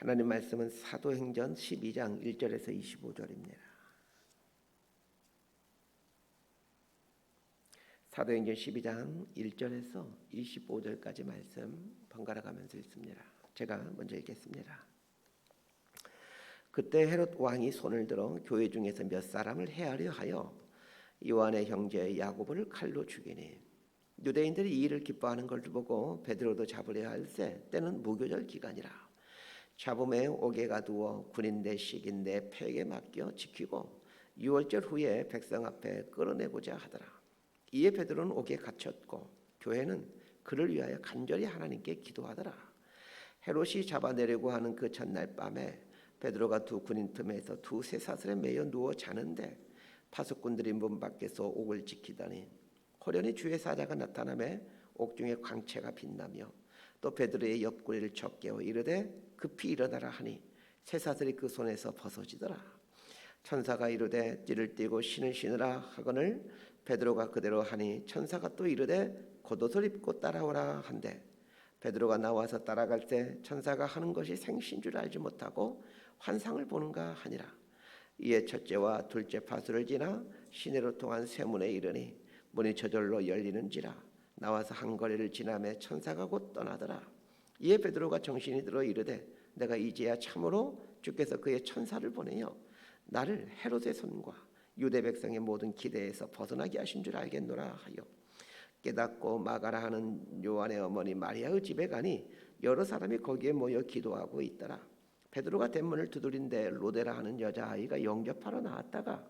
하나님 말씀은 사도행전 12장 1절에서 25절입니다. 사도행전 12장 1절에서 25절까지 말씀 번갈아 가면서 읽습니다. 제가 먼저 읽겠습니다. 그때 헤롯 왕이 손을 들어 교회 중에서 몇 사람을 해하려 하여 요한의 형제 야고보를 칼로 죽이니 유대인들이 이 일을 기뻐하는 걸 보고 베드로도 잡으려 할세 때는 무교절 기간이라 잡음에 옥에 가 두어 군인 대 식인대 폐에 맡겨 지키고 유월절 후에 백성 앞에 끌어내고자 하더라. 이에 베드로는 옥에 갇혔고 교회는 그를 위하여 간절히 하나님께 기도하더라. 헤롯이 잡아내려고 하는 그 전날 밤에 베드로가 두 군인 틈에서 두 쇠사슬에 매여 누워 자는데 파수꾼들이 문 밖에서 옥을 지키더니 호련히 주의 사자가 나타나매 옥중에 광채가 빛나며 또 베드로의 옆구리를 쳤깨어 이르되 급히 일어나라 하니 쇠사슬이 그 손에서 벗어지더라. 천사가 이르되 띠를 띠고 신을 신으라 하거늘 베드로가 그대로 하니 천사가 또 이르되 겉옷을 입고 따라오라 한대. 베드로가 나와서 따라갈 때 천사가 하는 것이 생신 줄 알지 못하고 환상을 보는가 하니라. 이에 첫째와 둘째 파수를 지나 시내로 통한 쇠문에 이르니 문이 저절로 열리는지라 나와서 한 거리를 지나매 천사가 곧 떠나더라 이에 베드로가 정신이 들어 이르되 내가 이제야 참으로 주께서 그의 천사를 보내어 나를 헤롯의 손과 유대 백성의 모든 기대에서 벗어나게 하신 줄 알겠노라 하여 깨닫고 마가라 하는 요한의 어머니 마리아의 집에 가니 여러 사람이 거기에 모여 기도하고 있더라. 베드로가 대문을 두드린데 로데라 하는 여자아이가 영접하러 나왔다가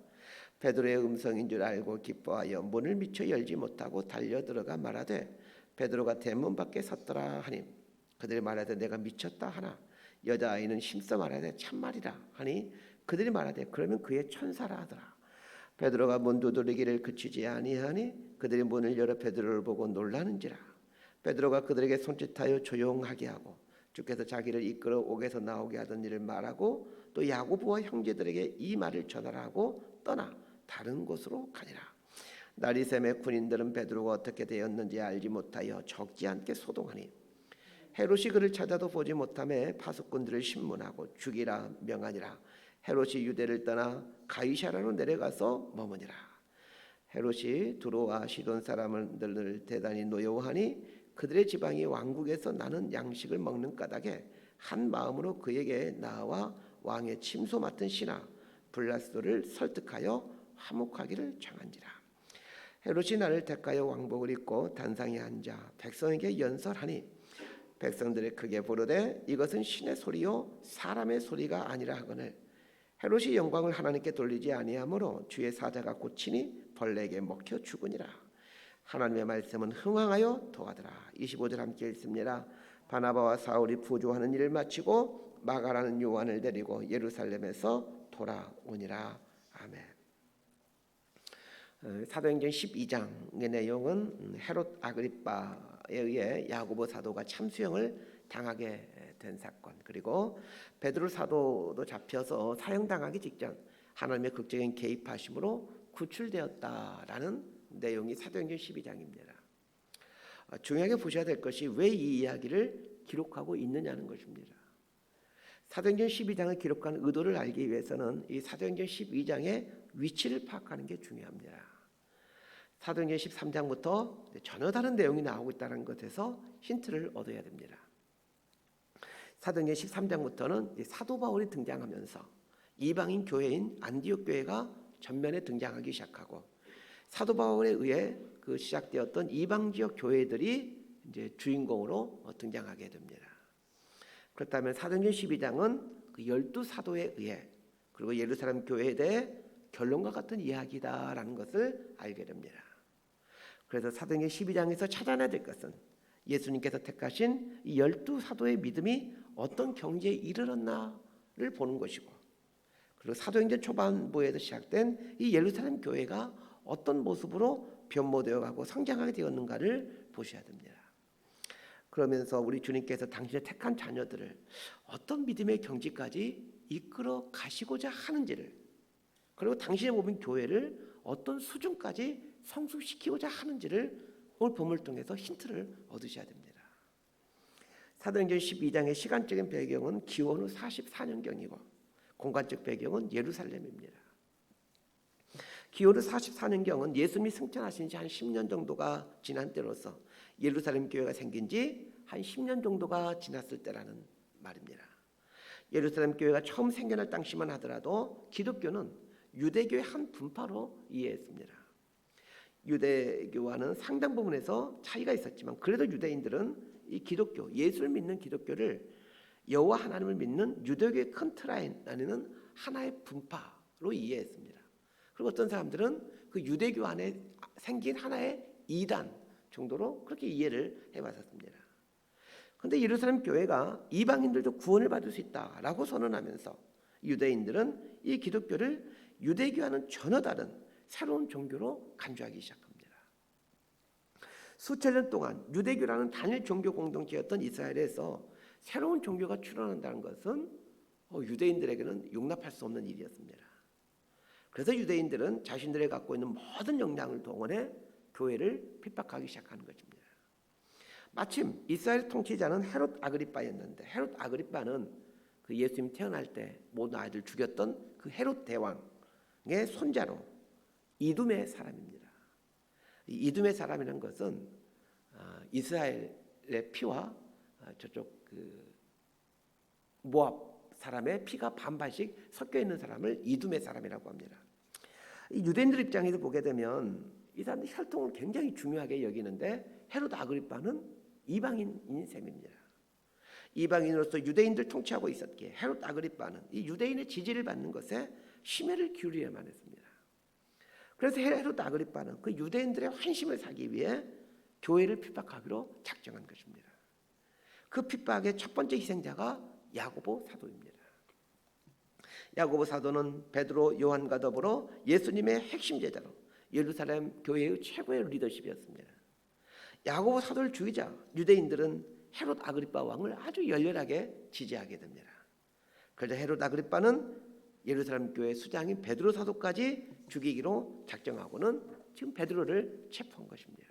베드로의 음성인 줄 알고 기뻐하여 문을 미쳐 열지 못하고 달려 들어가 말하되 베드로가 대문 밖에 섰더라 하니 그들이 말하되 내가 미쳤다 하나 여자아이는 힘써 말하되 참말이라 하니 그들이 말하되 그러면 그의 천사라 하더라. 베드로가 문 두드리기를 그치지 아니하니 그들이 문을 열어 베드로를 보고 놀라는지라. 베드로가 그들에게 손짓하여 조용하게 하고 주께서 자기를 이끌어 옥에서 나오게 하던 일을 말하고 또 야고보와 형제들에게 이 말을 전하라 하고 떠나 다른 곳으로 가니라 샘에 군인들은 베드로가 어떻게 되었는지 알지 못하여 적지 않게 소동하니 헤롯이 그를 찾아도 보지 못함에 파수꾼들을 신문하고 죽이라 명하니라 헤롯이 유대를 떠나 가이샤라로 내려가서 머무니라. 헤롯이 두로와 시돈 사람들을 대단히 노여워하니 그들의 지방이 왕국에서 나는 양식을 먹는 까닭에 한 마음으로 그에게 나와 왕의 침소 맡은 신하 블라스도를 설득하여 화목하기를 청한지라. 헤롯이 나를 택하여 왕복을 입고 단상에 앉아 백성에게 연설하니 백성들이 크게 부르되 이것은 신의 소리요 사람의 소리가 아니라 하거늘 헤롯이 영광을 하나님께 돌리지 아니하므로 주의 사자가 고치니 벌레에게 먹혀 죽으니라. 하나님의 말씀은 흥황하여 도하더라. 25절 함께 읽습니다. 바나바와 사울이 부조하는 일을 마치고 마가라는 요한을 데리고 예루살렘에서 돌아오니라. 아멘. 어, 사도행전 12장의 내용은 헤롯 아그리빠에 의해 야고보 사도가 참수형을 당하게 된 사건 그리고 베드로 사도도 잡혀서 사형당하기 직전 하나님의 극적인 개입하심으로 구출되었다라는 내용이 사도행전 12장입니다. 어, 중요하게 보셔야 될 것이 왜 이 이야기를 기록하고 있느냐는 것입니다. 사도행전 12장을 기록한 의도를 알기 위해서는 이 사도행전 12장의 위치를 파악하는 게 중요합니다. 사도행전 13장부터 전혀 다른 내용이 나오고 있다는 것에서 힌트를 얻어야 됩니다. 사도행전 13장부터는 사도 바울이 등장하면서 이방인 교회인 안디옥 교회가 전면에 등장하기 시작하고 사도 바울에 의해 그 시작되었던 이방 지역 교회들이 이제 주인공으로 등장하게 됩니다. 그렇다면 사도행전 12장은 그 열두 사도에 의해 그리고 예루살렘 교회에 대해 결론과 같은 이야기다라는 것을 알게 됩니다. 그래서 사도행전 12장에서 찾아내야 될 것은 예수님께서 택하신 이 열두 사도의 믿음이 어떤 경지에 이르렀나를 보는 것이고 그리고 사도행전 초반부에서 시작된 이 예루살렘 교회가 어떤 모습으로 변모되어 가고 성장하게 되었는가를 보셔야 됩니다. 그러면서 우리 주님께서 당신의 택한 자녀들을 어떤 믿음의 경지까지 이끌어 가시고자 하는지를 그리고 당신의 몸인 교회를 어떤 수준까지 성숙시키고자 하는지를 오늘 본문을 통해서 힌트를 얻으셔야 됩니다. 사도행전 12장의 시간적인 배경은 기원 후 44년경이고 공간적 배경은 예루살렘입니다. 기원 후 44년경은 예수님이 승천하신 지 한 10년 정도가 지난 때로서 예루살렘 교회가 생긴 지 한 10년 정도가 지났을 때라는 말입니다. 예루살렘 교회가 처음 생겨날 당시만 하더라도 기독교는 유대교의 한 분파로 이해했습니다. 유대교와는 상당 부분에서 차이가 있었지만 그래도 유대인들은 이 기독교, 예수를 믿는 기독교를 여호와 하나님을 믿는 유대교의 큰 틀 안에는 하나의 분파로 이해했습니다. 그리고 어떤 사람들은 그 유대교 안에 생긴 하나의 이단 정도로 그렇게 이해를 해왔었습니다. 그런데 예루살렘 교회가 이방인들도 구원을 받을 수 있다라고 선언하면서 유대인들은 이 기독교를 유대교와는 전혀 다른 새로운 종교로 간주하기 시작합니다. 수천 년 동안 유대교라는 단일 종교 공동체였던 이스라엘에서 새로운 종교가 출현한다는 것은 어, 유대인들에게는 용납할 수 없는 일이었습니다. 그래서 유대인들은 자신들이 갖고 있는 모든 역량을 동원해 교회를 핍박하기 시작하는 것입니다. 마침 이스라엘 통치자는 헤롯 아그리빠였는데 헤롯 아그리빠는 그 예수님 태어날 때 모든 아이들 죽였던 그 헤롯 대왕의 손자로 이둠의 사람입니다. 이둠의 사람이라는 것은 아, 이스라엘의 피와 아, 저쪽 그 모압 사람의 피가 반반씩 섞여 있는 사람을 이둠의 사람이라고 합니다. 유대인들 입장에서 보게 되면 이 사람들 혈통을 굉장히 중요하게 여기는데 헤롯 아그리빠는 이방인인 셈입니다. 이방인으로서 유대인들 통치하고 있었기에 헤롯 아그리빠는 이 유대인의 지지를 받는 것에 심혈을 기울여야만 했습니다. 그래서 헤롯 아그리빠는 그 유대인들의 환심을 사기 위해 교회를 핍박하기로 작정한 것입니다. 그 핍박의 첫 번째 희생자가 야고보 사도입니다. 야고보 사도는 베드로, 요한과 더불어 예수님의 핵심 제자로 예루살렘 교회의 최고의 리더십이었습니다. 야고보 사도를 죽이자 유대인들은 헤롯 아그리파 왕을 아주 열렬하게 지지하게 됩니다. 그래서 헤롯 아그리파는 예루살렘 교회 수장인 베드로 사도까지 죽이기로 작정하고는 지금 베드로를 체포한 것입니다.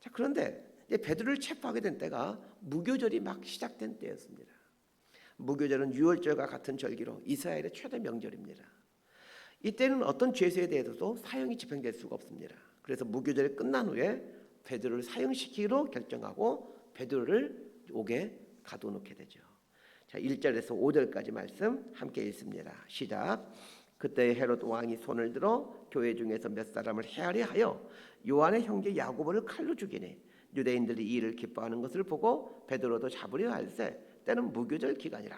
자 그런데 이제 베드로를 체포하게 된 때가 무교절이 막 시작된 때였습니다. 무교절은 유월절과 같은 절기로 이스라엘의 최대 명절입니다. 이때는 어떤 죄수에 대해서도 사형이 집행될 수가 없습니다. 그래서 무교절이 끝난 후에 베드로를 사형시키기로 결정하고 베드로를 옥에 가둬놓게 되죠. 자, 1절에서 5절까지 말씀 함께 읽습니다. 시작. 그때 헤롯 왕이 손을 들어 교회 중에서 몇 사람을 헤아려 하여 요한의 형제 야고보를 칼로 죽이니 유대인들이 이를 기뻐하는 것을 보고 베드로도 잡으려 할세 때는 무교절 기간이라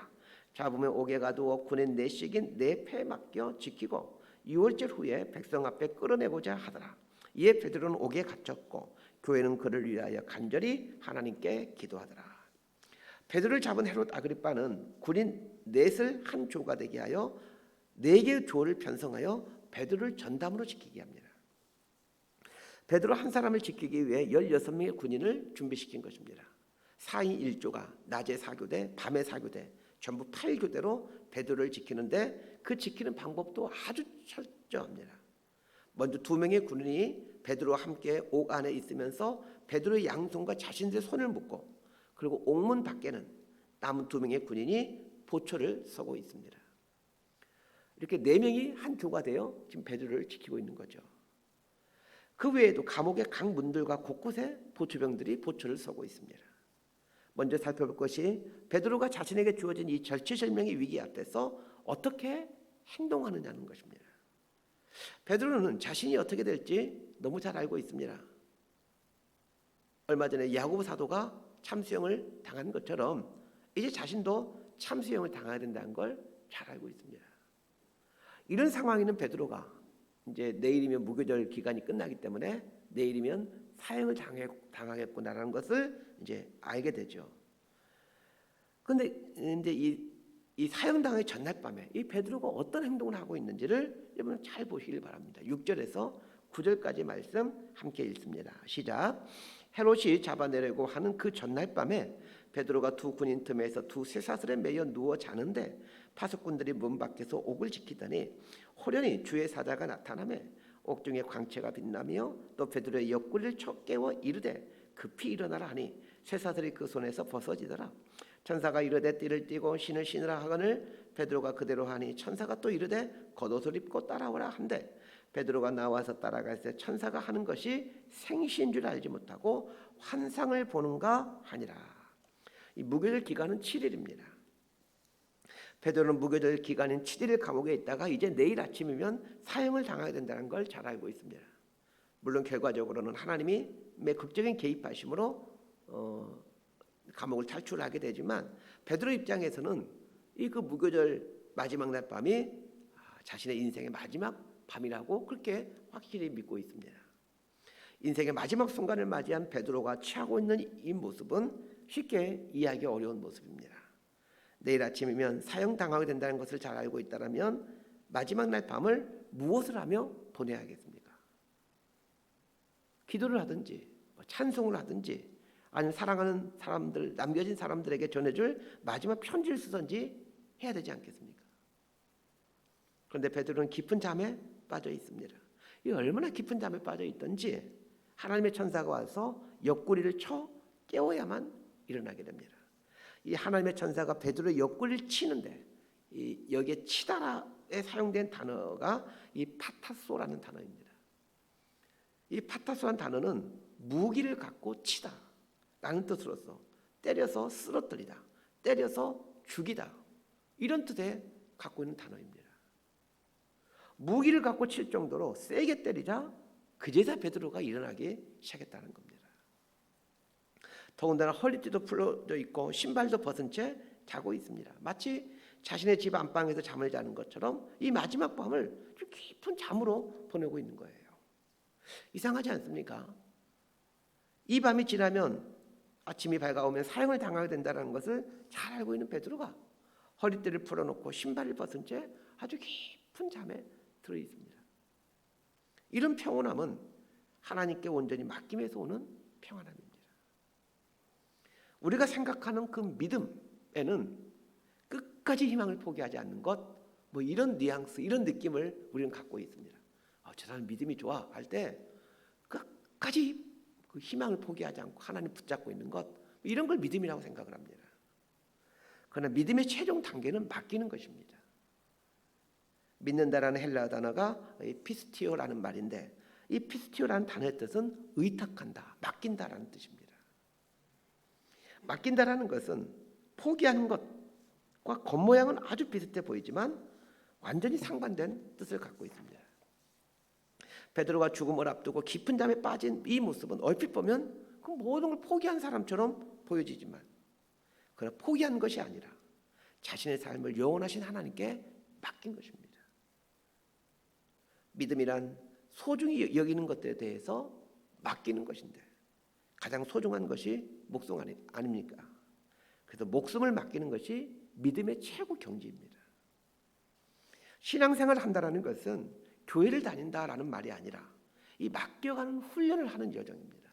잡으면 옥에 가두어 군의 내식인 내패 맡겨 지키고 6월절 후에 백성 앞에 끌어내고자 하더라 이에 베드로는 옥에 갇혔고 교회는 그를 위하여 간절히 하나님께 기도하더라. 베드로를 잡은 헤롯 아그리빠는 군인 넷을 한 조가 되게 하여 네 개의 조를 편성하여 베드로를 전담으로 지키게 합니다. 베드로 한 사람을 지키기 위해 16명의 군인을 준비시킨 것입니다. 4인 1조가 낮에 4교대, 밤에 4교대, 전부 8교대로 베드로를 지키는데 그 지키는 방법도 아주 철저합니다. 먼저 두 명의 군인이 베드로와 함께 옥 안에 있으면서 베드로의 양손과 자신들의 손을 묶고 그리고 옥문 밖에는 남은 두 명의 군인이 보초를 서고 있습니다. 이렇게 네 명이 한 교가 되어 지금 베드로를 지키고 있는 거죠. 그 외에도 감옥의 각 문들과 곳곳에 보초병들이 보초를 서고 있습니다. 먼저 살펴볼 것이 베드로가 자신에게 주어진 이 절체절명의 위기 앞에서 어떻게 행동하느냐는 것입니다. 베드로는 자신이 어떻게 될지 너무 잘 알고 있습니다. 얼마 전에 야고보 사도가 참수형을 당한 것처럼 이제 자신도 참수형을 당해야 된다는 걸 잘 알고 있습니다. 이런 상황에는 베드로가 이제 내일이면 무교절 기간이 끝나기 때문에 내일이면 사형을 당해, 당하겠구나라는 것을 이제 알게 되죠. 그런데 이제 이, 이 사형당의 전날 밤에 이 베드로가 어떤 행동을 하고 있는지를 여러분 잘 보시길 바랍니다. 6절에서 9절까지 말씀 함께 읽습니다. 시작. 헤롯이 잡아내려고 하는 그 전날 밤에 베드로가 두 군인 틈에서 두 쇠사슬에 매여 누워 자는데 파수꾼들이 문 밖에서 옥을 지키더니 호련히 주의 사자가 나타나며 옥중에 광채가 빛나며 또 베드로의 옆구리를 쳐 깨워 이르되 급히 일어나라 하니 쇠사슬이 그 손에서 벗어지더라. 천사가 이르되 띠를 띠고 신을 신으라 하거늘 베드로가 그대로 하니 천사가 또 이르되 겉옷을 입고 따라오라 한대 베드로가 나와서 따라갈 때 천사가 하는 것이 생시인 줄 알지 못하고 환상을 보는가 하니라. 이 무교절 기간은 7일입니다. 베드로는 무교절 기간인 7일 감옥에 있다가 이제 내일 아침이면 사형을 당하게 된다는 걸 잘 알고 있습니다. 물론 결과적으로는 하나님이 매 극적인 개입하심으로 어, 감옥을 탈출하게 되지만 베드로 입장에서는 이 그 무교절 마지막 날 밤이 아, 자신의 인생의 마지막 밤이라고 그렇게 확실히 믿고 있습니다. 인생의 마지막 순간을 맞이한 베드로가 취하고 있는 이 모습은 쉽게 이해하기 어려운 모습입니다. 내일 아침이면 사형 당하게 된다는 것을 잘 알고 있다라면 마지막 날 밤을 무엇을 하며 보내야 하겠습니까? 기도를 하든지 뭐 찬송을 하든지 아니면 사랑하는 사람들 남겨진 사람들에게 전해줄 마지막 편지를 쓰든지 해야 되지 않겠습니까? 그런데 베드로는 깊은 잠에 빠져 있습니다. 이 얼마나 깊은 잠에 빠져 있던지 하나님의 천사가 와서 옆구리를 쳐 깨워야만 일어나게 됩니다. 이 하나님의 천사가 베드로의 옆구리를 치는데 이 여기에 치다라에 사용된 단어가 이 파타소라는 단어입니다. 이 파타소란 단어는 무기를 갖고 치다라는 뜻으로서 때려서 쓰러뜨리다, 때려서 죽이다 이런 뜻에 갖고 있는 단어입니다. 무기를 갖고 칠 정도로 세게 때리자 그제서 베드로가 일어나기 시작했다는 겁니다. 더군다나 허리띠도 풀어져 있고 신발도 벗은 채 자고 있습니다. 마치 자신의 집 안방에서 잠을 자는 것처럼 이 마지막 밤을 깊은 잠으로 보내고 있는 거예요. 이상하지 않습니까? 이 밤이 지나면 아침이 밝아오면 사형을 당하게 된다는 것을 잘 알고 있는 베드로가 허리띠를 풀어놓고 신발을 벗은 채 아주 깊은 잠에 들어 있습니다. 이런 평온함은 하나님께 온전히 맡김에서 오는 평안함입니다. 우리가 생각하는 그 믿음에는 끝까지 희망을 포기하지 않는 것, 뭐 이런 뉘앙스, 이런 느낌을 우리는 갖고 있습니다. 아, 저 사람 믿음이 좋아 할 때 끝까지 그 희망을 포기하지 않고 하나님 붙잡고 있는 것, 뭐 이런 걸 믿음이라고 생각을 합니다. 그러나 믿음의 최종 단계는 맡기는 것입니다. 믿는다라는 헬라 단어가 피스티오라는 말인데 이 피스티오라는 단어의 뜻은 의탁한다, 맡긴다라는 뜻입니다. 맡긴다라는 것은 포기하는 것과 겉모양은 아주 비슷해 보이지만 완전히 상반된 뜻을 갖고 있습니다. 베드로가 죽음을 앞두고 깊은 잠에 빠진 이 모습은 얼핏 보면 그 모든 걸 포기한 사람처럼 보여지지만 그러나 포기한 것이 아니라 자신의 삶을 영원하신 하나님께 맡긴 것입니다. 믿음이란 소중히 여기는 것들에 대해서 맡기는 것인데 가장 소중한 것이 목숨 아니, 아닙니까? 그래서 목숨을 맡기는 것이 믿음의 최고 경지입니다. 신앙생활을 한다라는 것은 교회를 다닌다라는 말이 아니라 이 맡겨가는 훈련을 하는 여정입니다.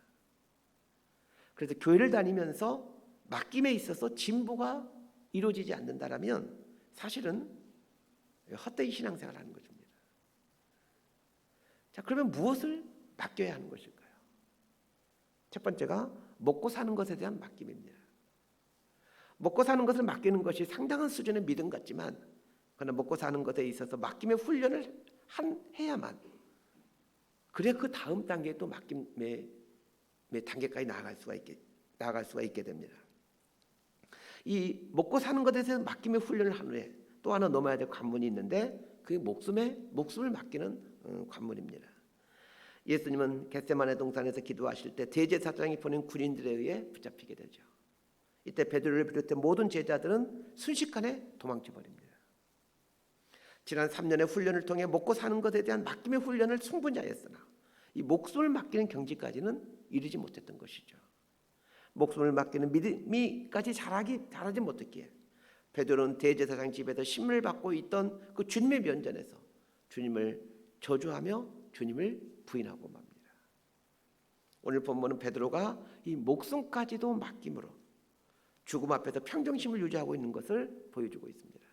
그래서 교회를 다니면서 맡김에 있어서 진보가 이루어지지 않는다라면 사실은 헛되이 신앙생활을 하는 것입니다. 자, 그러면 무엇을 맡겨야 하는 것일까요? 첫 번째가 먹고 사는 것에 대한 맡김입니다. 먹고 사는 것을 맡기는 것이 상당한 수준의 믿음 같지만 그러나 먹고 사는 것에 있어서 맡김의 훈련을 한 해야만 그래 그 다음 단계에 또 맡김의 단계까지 나아갈 수가 있게 나아갈 수가 있게 됩니다. 이 먹고 사는 것에 대해서 맡김의 훈련을 한 후에 또 하나 넘어야 될 관문이 있는데 그 목숨에 목숨을 맡기는 어, 관문입니다. 예수님은 겟세마네 동산에서 기도하실 때 대제사장이 보낸 군인들에 의해 붙잡히게 되죠. 이때 베드로를 비롯해 모든 제자들은 순식간에 도망쳐 버립니다. 지난 3년의 훈련을 통해 먹고 사는 것에 대한 맡김의 훈련을 충분히 하였으나 이 목숨을 맡기는 경지까지는 이르지 못했던 것이죠. 목숨을 맡기는 믿음이까지 잘하기 잘하지 못했기에 베드로는 대제사장 집에서 신문을 받고 있던 그 주님의 면전에서 주님을 저주하며 주님을 부인하고 맙니다. 오늘 본문은 베드로가 이 목숨까지도 맡김으로 죽음 앞에서 평정심을 유지하고 있는 것을 보여주고 있습니다.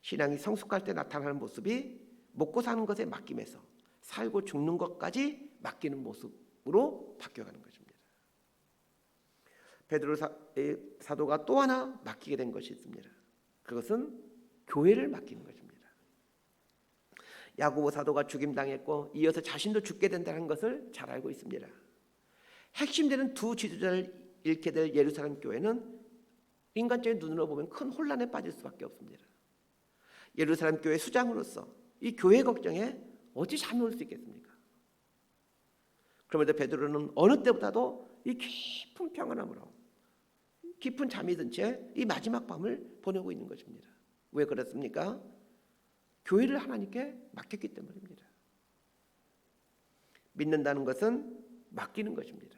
신앙이 성숙할 때 나타나는 모습이 먹고 사는 것에 맡김에서 살고 죽는 것까지 맡기는 모습으로 바뀌어가는 것입니다. 베드로 사도가 또 하나 맡기게 된 것이 있습니다. 그것은 교회를 맡기는 것입니다. 야고보 사도가 죽임당했고 이어서 자신도 죽게 된다는 것을 잘 알고 있습니다. 핵심되는 두 지도자를 잃게 될 예루살렘 교회는 인간적인 눈으로 보면 큰 혼란에 빠질 수밖에 없습니다. 예루살렘 교회 수장으로서 이 교회 걱정에 어찌 잠이 올 수 있겠습니까? 그럼에도 베드로는 어느 때보다도 이 깊은 평안함으로 깊은 잠이 든 채 이 마지막 밤을 보내고 있는 것입니다. 왜 그렇습니까? 교회를 하나님께 맡겼기 때문입니다. 믿는다는 것은 맡기는 것입니다.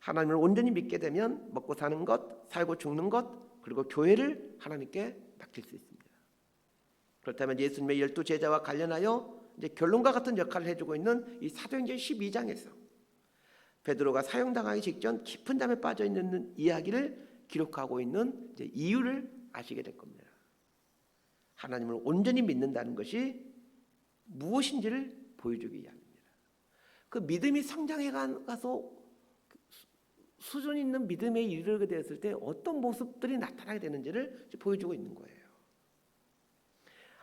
하나님을 온전히 믿게 되면 먹고 사는 것, 살고 죽는 것, 그리고 교회를 하나님께 맡길 수 있습니다. 그렇다면 예수님의 열두 제자와 관련하여 이제 결론과 같은 역할을 해주고 있는 이 사도행전 12장에서 베드로가 사형당하기 직전 깊은 잠에 빠져 있는 이야기를 기록하고 있는 이유를 아시게 될 겁니다. 하나님을 온전히 믿는다는 것이 무엇인지를 보여주기 위함입니다. 그 믿음이 성장해 가서 수준 있는 믿음에 이르게 되었을 때 어떤 모습들이 나타나게 되는지를 보여주고 있는 거예요.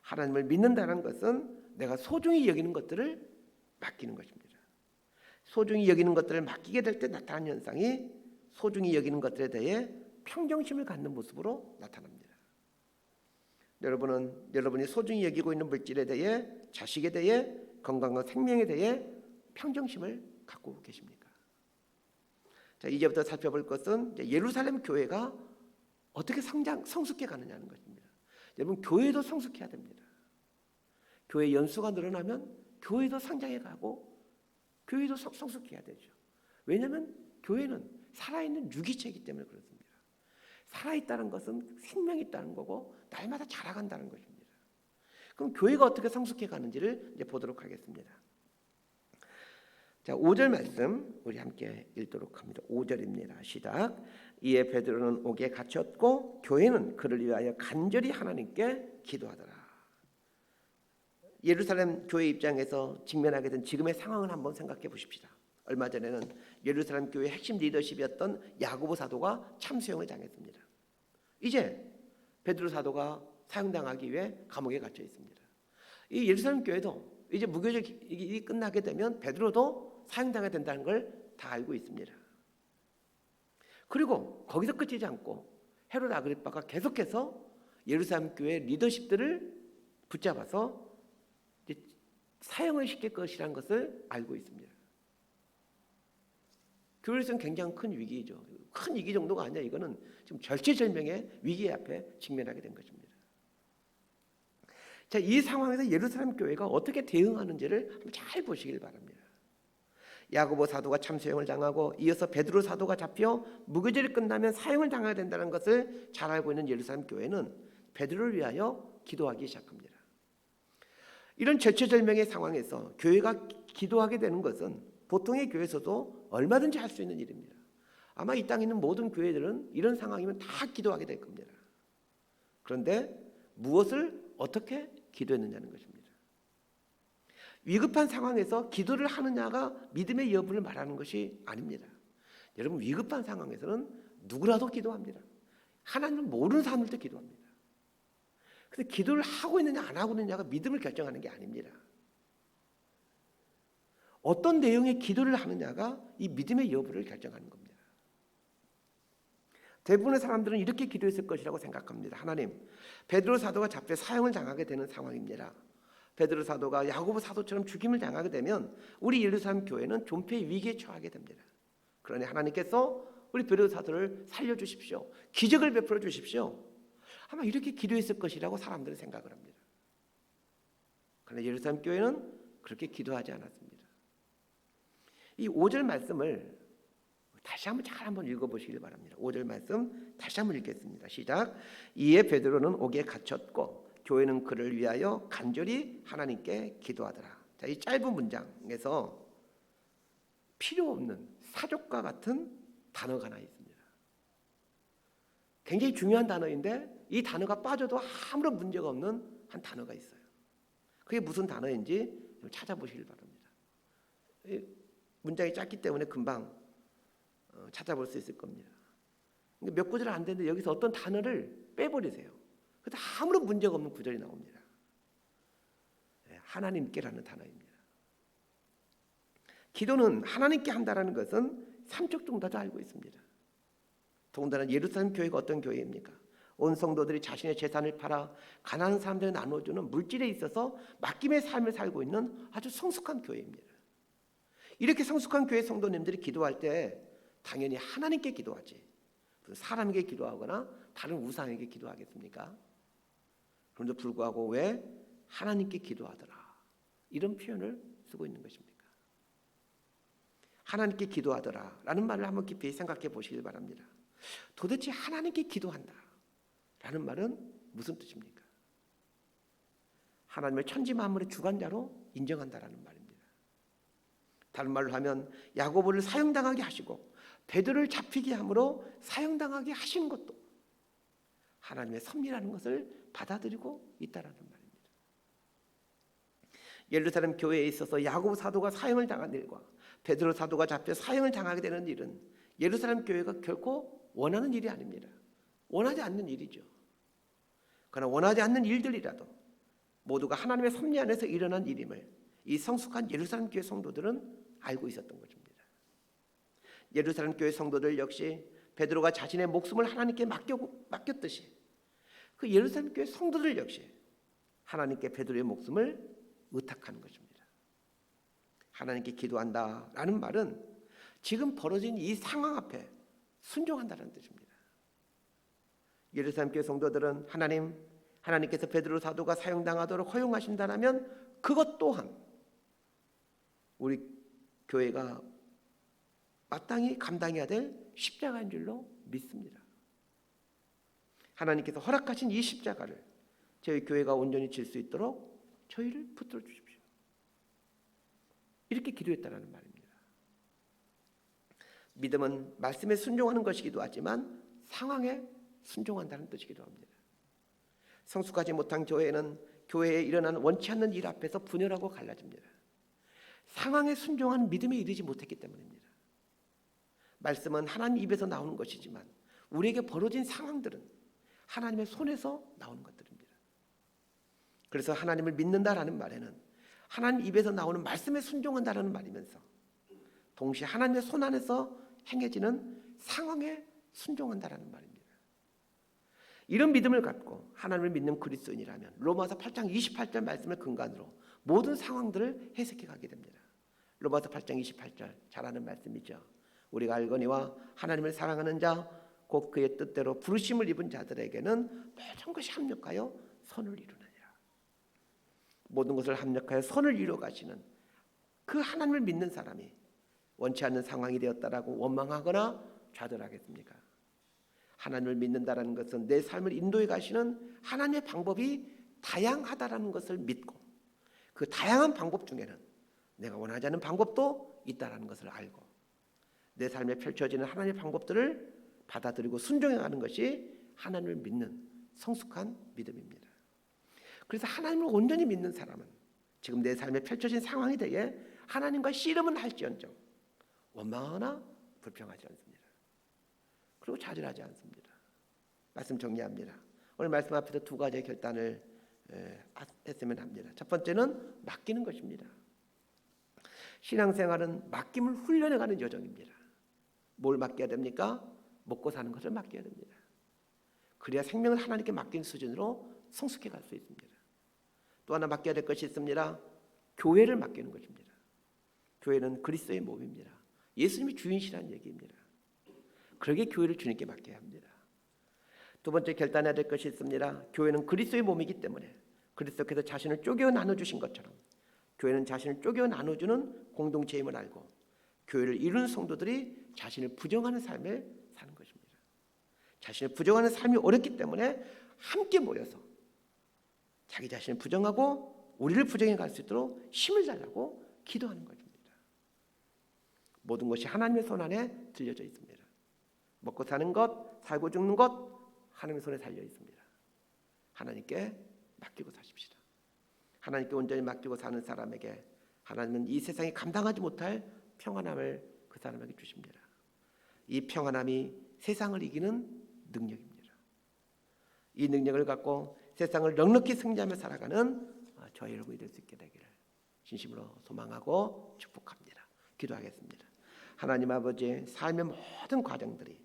하나님을 믿는다는 것은 내가 소중히 여기는 것들을 맡기는 것입니다. 소중히 여기는 것들을 맡기게 될 때 나타나는 현상이 소중히 여기는 것들에 대해 평정심을 갖는 모습으로 나타납니다. 여러분은 여러분이 소중히 여기고 있는 물질에 대해 자식에 대해 건강과 생명에 대해 평정심을 갖고 계십니까? 자, 이제부터 살펴볼 것은 예루살렘 교회가 어떻게 성장 성숙해 가느냐는 것입니다. 여러분 교회도 성숙해야 됩니다. 교회 연수가 늘어나면 교회도 성장해 가고 교회도 성, 성숙해야 되죠. 왜냐하면 교회는 살아있는 유기체이기 때문에 그렇습니다. 살아있다는 것은 생명이 있다는 거고 날마다 자라간다는 것입니다. 그럼 교회가 어떻게 성숙해 가는지를 이제 보도록 하겠습니다. 자, 5절 말씀 우리 함께 읽도록 합니다. 5절입니다. 시작. 이에 베드로는 옥에 갇혔고 교회는 그를 위하여 간절히 하나님께 기도하더라. 예루살렘 교회 입장에서 직면하게 된 지금의 상황을 한번 생각해 보십시다. 얼마 전에는 예루살렘 교회 핵심 리더십이었던 야고보 사도가 참수형을 당했습니다. 이제 베드로 사도가 사형당하기 위해 감옥에 갇혀 있습니다. 이 예루살렘 교회도 이제 무교절이 끝나게 되면 베드로도 사형당해야 된다는 걸 다 알고 있습니다. 그리고 거기서 끝이지 않고 헤롯 아그리파가 계속해서 예루살렘 교회 리더십들을 붙잡아서 사형을 시킬 것이라는 것을 알고 있습니다. 교회에서는 굉장히 큰 위기죠. 큰 위기 정도가 아니라 이거는 지금 절체절명의 위기 앞에 직면하게 된 것입니다. 자, 이 상황에서 예루살렘 교회가 어떻게 대응하는지를 잘 보시길 바랍니다. 야고보 사도가 참수형을 당하고 이어서 베드로 사도가 잡혀 무교절이 끝나면 사형을 당해야 된다는 것을 잘 알고 있는 예루살렘 교회는 베드로를 위하여 기도하기 시작합니다. 이런 절체절명의 상황에서 교회가 기도하게 되는 것은 보통의 교회에서도 얼마든지 할 수 있는 일입니다. 아마 이 땅에 있는 모든 교회들은 이런 상황이면 다 기도하게 될 겁니다. 그런데 무엇을 어떻게 기도했느냐는 것입니다. 위급한 상황에서 기도를 하느냐가 믿음의 여부를 말하는 것이 아닙니다. 여러분 위급한 상황에서는 누구라도 기도합니다. 하나님을 모르는 사람들도 기도합니다. 근데 기도를 하고 있느냐 안 하고 있느냐가 믿음을 결정하는 게 아닙니다. 어떤 내용의 기도를 하느냐가 이 믿음의 여부를 결정하는 겁니다. 대부분의 사람들은 이렇게 기도했을 것이라고 생각합니다. 하나님, 베드로 사도가 잡혀 사형을 당하게 되는 상황입니다. 베드로 사도가 야고보 사도처럼 죽임을 당하게 되면 우리 예루살렘 교회는 존폐 위기에 처하게 됩니다. 그러니 하나님께서 우리 베드로 사도를 살려 주십시오. 기적을 베풀어 주십시오. 아마 이렇게 기도했을 것이라고 사람들은 생각을 합니다. 그러나 예루살렘 교회는 그렇게 기도하지 않았습니다. 이 5절 말씀을 다시 한번 잘 한번 읽어보시길 바랍니다. 5절 말씀 다시 한번 읽겠습니다. 시작. 이에 베드로는 옥에 갇혔고 교회는 그를 위하여 간절히 하나님께 기도하더라. 자, 이 짧은 문장에서 필요 없는 사족과 같은 단어가 하나 있습니다. 굉장히 중요한 단어인데 이 단어가 빠져도 아무런 문제가 없는 한 단어가 있어요. 그게 무슨 단어인지 좀 찾아보시길 바랍니다. 문장이 짧기 때문에 금방 어, 찾아볼 수 있을 겁니다. 몇 구절 안 되는데 여기서 어떤 단어를 빼버리세요. 그래도 아무런 문제가 없는 구절이 나옵니다. 네, 하나님께라는 단어입니다. 기도는 하나님께 한다라는 것은 삼척 종다도 알고 있습니다. 더군다나 예루살렘 교회가 어떤 교회입니까? 온 성도들이 자신의 재산을 팔아 가난한 사람들에 나눠주는 물질에 있어서 맡김의 삶을 살고 있는 아주 성숙한 교회입니다. 이렇게 성숙한 교회 성도님들이 기도할 때 당연히 하나님께 기도하지 사람에게 기도하거나 다른 우상에게 기도하겠습니까? 그런데 불구하고 왜 하나님께 기도하더라 이런 표현을 쓰고 있는 것입니까? 하나님께 기도하더라 라는 말을 한번 깊이 생각해 보시길 바랍니다. 도대체 하나님께 기도한다 라는 말은 무슨 뜻입니까? 하나님을 천지 만물의 주관자로 인정한다라는 말입니 다. 다른 말로 하면 야고보를 사형당하게 하시고 베드로를 잡히게 함으로 사형당하게 하신 것도 하나님의 섭리라는 것을 받아들이고 있다라는 말입니다. 예루살렘 교회에 있어서 야고보 사도가 사형을 당한 일과 베드로 사도가 잡혀 사형을 당하게 되는 일은 예루살렘 교회가 결코 원하는 일이 아닙니다. 원하지 않는 일이죠. 그러나 원하지 않는 일들이라도 모두가 하나님의 섭리 안에서 일어난 일임을 이 성숙한 예루살렘 교회 성도들은 알고 있었던 것입니다. 예루살렘 교회 성도들 역시 베드로가 자신의 목숨을 하나님께 맡겨, 맡겼 듯이 그 예루살렘 교회 성도들 역시 하나님께 베드로의 목숨을 의탁하는 것입니다. 하나님께 기도한다라는 말은 지금 벌어진 이 상황 앞에 순종한다는 뜻입니다. 예루살렘 교회 성도들은 하나님 하나님께서 베드로 사도가 사용당하도록 허용하신다면 그것 또한 우리 교회가 마땅히 감당해야 될 십자가인 줄로 믿습니다. 하나님께서 허락하신 이 십자가를 저희 교회가 온전히 질 수 있도록 저희를 붙들어 주십시오. 이렇게 기도했다라는 말입니다. 믿음은 말씀에 순종하는 것이기도 하지만 상황에 순종한다는 뜻이기도 합니다. 성숙하지 못한 교회는 교회에 일어난 원치 않는 일 앞에서 분열하고 갈라집니다. 상황에 순종하는 믿음에 이르지 못했기 때문입니다. 말씀은 하나님 입에서 나오는 것이지만 우리에게 벌어진 상황들은 하나님의 손에서 나오는 것들입니다. 그래서 하나님을 믿는다라는 말에는 하나님 입에서 나오는 말씀에 순종한다라는 말이면서 동시에 하나님의 손 안에서 행해지는 상황에 순종한다라는 말입니다. 이런 믿음을 갖고 하나님을 믿는 그리스도인이라면 로마서 8장 28절 말씀을 근간으로 모든 상황들을 해석해 가게 됩니다. 로마서 8장 28절 잘 아는 말씀이죠. 우리가 알거니와 하나님을 사랑하는 자 곧 그의 뜻대로 부르심을 입은 자들에게는 모든 것이 합력하여 선을 이루느니라. 모든 것을 합력하여 선을 이루어 가시는 그 하나님을 믿는 사람이 원치 않는 상황이 되었다라고 원망하거나 좌절하겠습니까? 하나님을 믿는다라는 것은 내 삶을 인도해 가시는 하나님의 방법이 다양하다라는 것을 믿고 그 다양한 방법 중에는 내가 원하지 않는 방법도 있다라는 것을 알고 내 삶에 펼쳐지는 하나님의 방법들을 받아들이고 순종해가는 것이 하나님을 믿는 성숙한 믿음입니다. 그래서 하나님을 온전히 믿는 사람은 지금 내 삶에 펼쳐진 상황에 대해 하나님과 씨름은 할지언정 원망하거나 불평하지 않습니다. 그리고 좌절하지 않습니다. 말씀 정리합니다. 오늘 말씀 앞에서 두 가지의 결단을 했으면 합니다. 첫 번째는 맡기는 것입니다. 신앙생활은 맡김을 훈련해가는 여정입니다. 뭘 맡겨야 됩니까? 먹고 사는 것을 맡겨야 됩니다. 그래야 생명을 하나님께 맡긴 수준으로 성숙해 갈 수 있습니다. 또 하나 맡겨야 될 것이 있습니다. 교회를 맡기는 것입니다. 교회는 그리스도의 몸입니다. 예수님이 주인이라는 얘기입니다. 그러게 교회를 주님께 맡겨야 합니다. 두 번째 결단해야 될 것이 있습니다. 교회는 그리스도의 몸이기 때문에 그리스도께서 자신을 쪼개어 나눠 주신 것처럼 교회는 자신을 쪼개어 나눠 주는 공동체임을 알고 교회를 이룬 성도들이 자신을 부정하는 삶을 사는 것입니다. 자신을 부정하는 삶이 어렵기 때문에 함께 모여서 자기 자신을 부정하고 우리를 부정해 갈 수 있도록 힘을 달라고 기도하는 것입니다. 모든 것이 하나님의 손 안에 들려져 있습니다. 먹고 사는 것, 살고 죽는 것 하나님의 손에 달려 있습니다. 하나님께 맡기고 사십시다. 하나님께 온전히 맡기고 사는 사람에게 하나님은 이 세상이 감당하지 못할 평안함을 그 사람에게 주십니다. 이 평안함이 세상을 이기는 능력입니다. 이 능력을 갖고 세상을 넉넉히 승리하며 살아가는 아, 저희 여러분이 될 수 있게 되기를 진심으로 소망하고 축복합니다. 기도하겠습니다. 하나님 아버지 삶의 모든 과정들이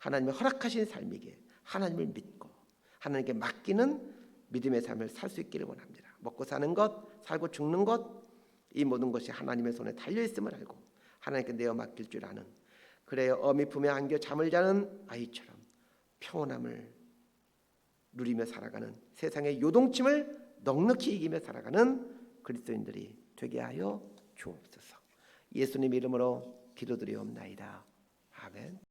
하나님의 허락하신 삶이기에 하나님을 믿고 하나님께 맡기는 믿음의 삶을 살 수 있기를 원합니다. 먹고 사는 것, 살고 죽는 것, 이 모든 것이 하나님의 손에 달려 있음을 알고 하나님께 내어 맡길 줄 아는 그래야 어미 품에 안겨 잠을 자는 아이처럼 평온함을 누리며 살아가는 세상의 요동침을 넉넉히 이기며 살아가는 그리스도인들이 되게 하여 주옵소서. 예수님 이름으로 기도드리옵나이다. 아멘.